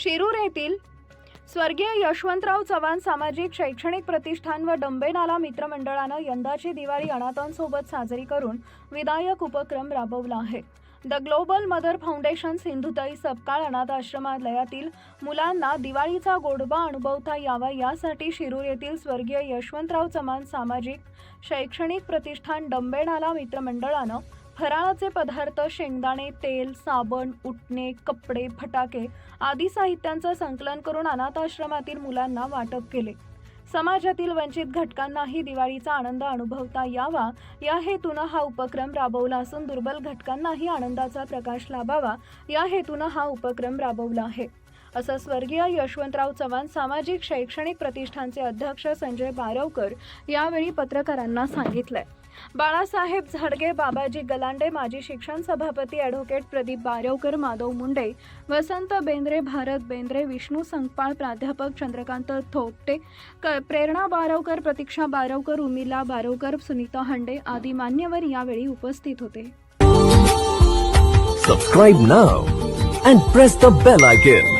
शिरूर येथील स्वर्गीय यशवंतराव चव्हाण सामाजिक शैक्षणिक प्रतिष्ठान व डंबेनाला मित्रमंडळानं यंदाची दिवाळी अनाथांसोबत साजरी करून विदायक उपक्रम राबवला आहे. The global mother foundation Sindhutai Sapkal अनाथ आश्रमालयातील मुलांना दिवाळीचा गोडबा अनुभवता यावा यासाठी शिरूर येथील स्वर्गीय यशवंतराव चव्हाण सामाजिक शैक्षणिक प्रतिष्ठान डंबेनाला मित्रमंडळानं फराळाचे पदार्थ शेंगदाणे तेल साबण उटणे कपडे फटाके आदी साहित्यांचं संकलन करून अनाथ आश्रमातील मुलांना वाटप केले. समाजातील वंचित घटकांनाही दिवाळीचा आनंद अनुभवता यावा. या हेतूनं हा उपक्रम राबवला असून दुर्बल घटकांनाही आनंदाचा प्रकाश लाभावा. या हेतूनं हा उपक्रम राबवला आहे. असं स्वर्गीय यशवंतराव चव्हाण सामाजिक शैक्षणिक प्रतिष्ठानचे अध्यक्ष संजय बारवकर यावेळी पत्रकारांना सांगितलंय बाळासाहेब झाडगे बाबाजी गलांडे माजी शिक्षण सभापती ॲडव्होकेट प्रदीप बारवकर माधव मुंडे वसंत बेंद्रे भारत बेंद्रे विष्णू संकपाळ प्राध्यापक चंद्रकांत थोपटे क प्रेरणा बारवकर प्रतीक्षा बारवकर उमिला बारवकर सुनीता हंडे आदी मान्यवर यावेळी उपस्थित होते subscribe now and press the bell icon.